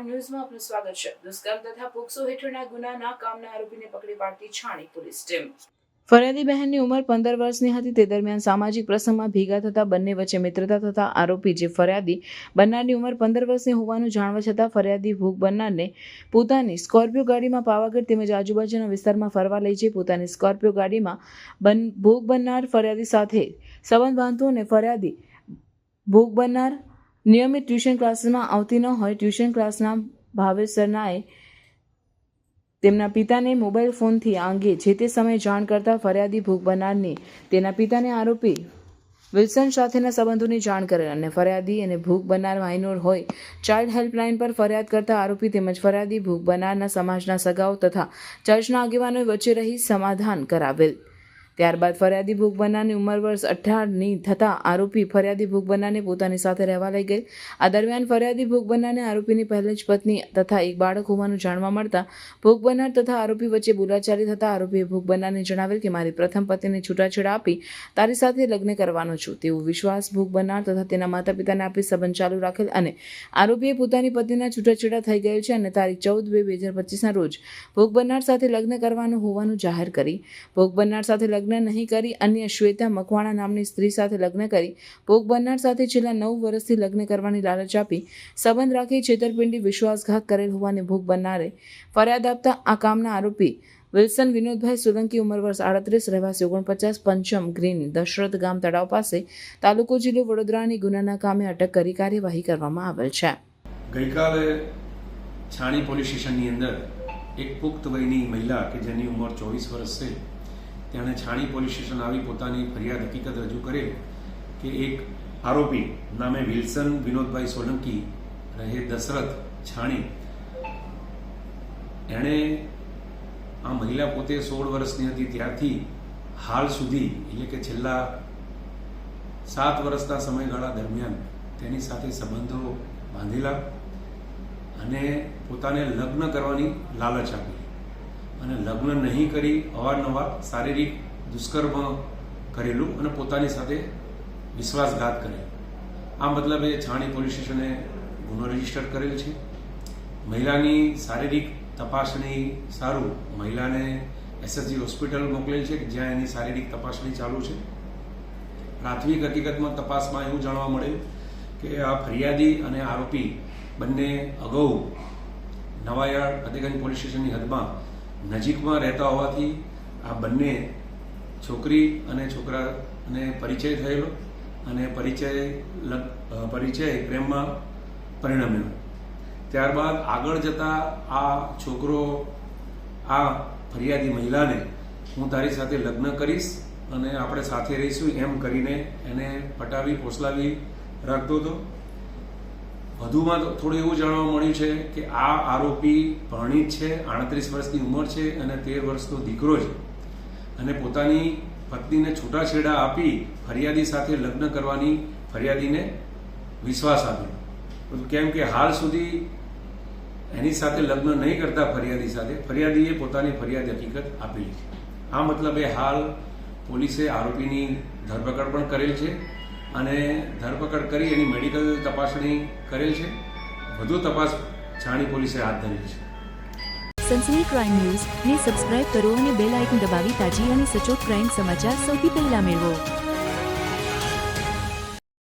Crime ન્યૂઝમાં આપનું સ્વાગત છે. દુષ્કર્મ તથા પોક્સો હેઠળના ગુનાના કામના આરોપીને પકડી પાડતી છાણી પોલીસ ટીમ. ફરિયાદી બહેનની ઉંમર પંદર વર્ષની હતી. તે દરમિયાન સામાજિક પ્રસંગમાં ભેગા થતા બંને વચ્ચે મિત્રતા થતા આરોપી જે ફરિયાદી બન્નારની ઉંમર પંદર વર્ષની હોવાનું જાણવા છતાં ફરિયાદી ભૂખ બનનારને પોતાની સ્કોર્પિયો ગાડીમાં પાવાગઢ તેમજ આજુબાજુના વિસ્તારમાં ફરવા લઈ જઈ પોતાની સ્કોર્પિયો ગાડીમાં બન, ભોગ બનનાર ફરિયાદી સાથે સંબંધ બાંધતો અને ફરિયાદી ભોગ બનનાર નિયમિત ટ્યુશન ક્લાસમાં આવતી ન હોય ટ્યુશન ક્લાસના ભાવેસરનાએ તેમના પિતાને મોબાઈલ ફોનથી આ અંગે જે તે સમયે જાણ કરતા ફરિયાદી ભોગ બનારની તેના પિતાને આરોપી વિલ્સન સાથેના સંબંધોની જાણ કરે અને ફરિયાદી અને ભૂખ બનાર માઇનોર હોય. ચાઇલ્ડ હેલ્પલાઇન પર ફરિયાદ કરતા આરોપી તેમજ ફરિયાદી ભૂખ બનારના સમાજના સગાઓ તથા ચર્ચના આગેવાનો વચ્ચે રહી સમાધાન કરાવેલ. ત્યારબાદ ફરિયાદી બનારની ઉંમર વર્ષ અઠારની થતાં આરોપી ફરિયાદી ભૂખ બનાને પોતાની સાથે રહેવા લઈ ગઈ. આ દરમિયાન ફરિયાદી ભૂખ બનાને આરોપીની પહેલી જ પત્ની તથા એક બાળક હોવાનું જાણવા મળતા ભોગ બનાર તથા આરોપી વચ્ચે બોલાચાલી થતાં આરોપીએ ભૂખ બનારને જણાવેલ કે, મારી પ્રથમ પત્નીને છૂટાછેડા આપી તારી સાથે લગ્ન કરવાનો છું. તેવો વિશ્વાસ ભૂખબનાર તથા તેના માતા પિતાને આપી સંબંધ ચાલુ રાખેલ અને આરોપીએ પોતાની પત્નીના છૂટાછેડા થઈ ગયેલ છે અને તારીખ ચૌદ બે બે હજાર પચીસના રોજ ભોગ બન્નાર સાથે લગ્ન કરવાનું હોવાનું જાહેર કરી. ભોગ બનાર સાથે લગ્ન નહીં કરી, અન્ય શ્વેતા મકવાણા નામની સ્ત્રી સાથે લગ્ન કરી, ભોગ બનનાર સાથે છેલ્લા નવ વર્ષથી લગ્ન કરવાની લાલચ આપી, સંબંધ રાખી છેતરપિંડી, વિશ્વાસઘાત કરેલ હોવાની ભોગ બનનારે ફરિયાદ આપતા આ કામના આરોપી વિલ્સન વિનોદભાઈ સોલંકી, ઉંમર વર્ષ આડત્રીસ, રહેવાસી ઓગણપચાસ, પંચમ ગ્રીન, દશરથ ગામ તળાવ પાસે, તાલુકો જિલ્લો વડોદરાની ગુનાના કામે અટક કરી કાર્યવાહી કરવામાં આવેલ છે. ગઈકાલે છાણી પોલીસ સ્ટેશનની અંદર એક પુખ્ત વયની મહિલા કે જેની ઉંમર ચોવીસ વર્ષ છે તેણે છાણી પોલીસ સ્ટેશન આવી પોતાની ફરિયાદ હકીકત રજૂ કરેલ કે એક આરોપી નામે વિલ્સન વિનોદભાઈ સોલંકી રહે દશરથ છાણી. એણે આ મહિલા પોતે સોળ વર્ષની હતી, ત્યારથી હાલ સુધી, એટલે કે છેલ્લા સાત વર્ષના સમયગાળા દરમિયાન તેની સાથે સંબંધો બાંધેલા અને પોતાને લગ્ન કરવાની લાલચ આપી. અને લગ્ન નહીં કરી અવારનવાર શારીરિક દુષ્કર્મ કરેલું અને પોતાની સાથે વિશ્વાસઘાત કરેલ આ મતલબે છાણી પોલીસ સ્ટેશને ગુનો રજિસ્ટર કરેલ છે. મહિલાની શારીરિક તપાસણી સારું મહિલાને એસએસજી હોસ્પિટલ મોકલેલ છે જ્યાં એની શારીરિક તપાસણી ચાલુ છે. પ્રાથમિક હકીકતમાં તપાસમાં એવું જાણવા મળે કે આ ફરિયાદી અને આરોપી બંને અગાઉ નવાયાર ફતેગંજ પોલીસ સ્ટેશનની હદમાં નજીકમાં રહેતા હોવાથી આ બંને છોકરી અને છોકરાને પરિચય થયેલો અને પરિચય પરિચય પ્રેમમાં પરિણમ્યો ત્યારબાદ આગળ જતા આ છોકરો, આ ફરિયાદી મહિલાને હું તારી સાથે લગ્ન કરીશ અને આપણે સાથે રહીશું એમ કરીને એને પટાવી, પોસલાવી રાખતો હતો. વધુમાં થોડું એવું જાણવા મળ્યું છે કે આ આરોપી ભણિત છે, આડત્રીસ વર્ષની ઉંમર છે અને તેર વર્ષનો દીકરો છે. અને પોતાની પત્નીને છૂટાછેડા આપી ફરિયાદી સાથે લગ્ન કરવાની ફરિયાદીને વિશ્વાસ આપ્યો. કેમ કે હાલ સુધી એની સાથે લગ્ન નહીં કરતા ફરિયાદી સાથે, ફરિયાદીએ પોતાની ફરિયાદ હકીકત આપેલી છે. આ મતલબે હાલ પોલીસે આરોપીની ધરપકડ પણ કરેલ છે. અને ધરપકડ કરી એની મેડિકલ તપાસણી કરેલ છે. વધુ તપાસ છાણી પોલીસે હાથ ધરી છે. સનસની ક્રાઇમ ન્યૂઝ. ને સબસ્ક્રાઇબ કરો અને બેલ આઇકન દબાવી તાજી અને સચોટ ક્રાઇમ સમાચાર સૌથી પહેલા મેળવો.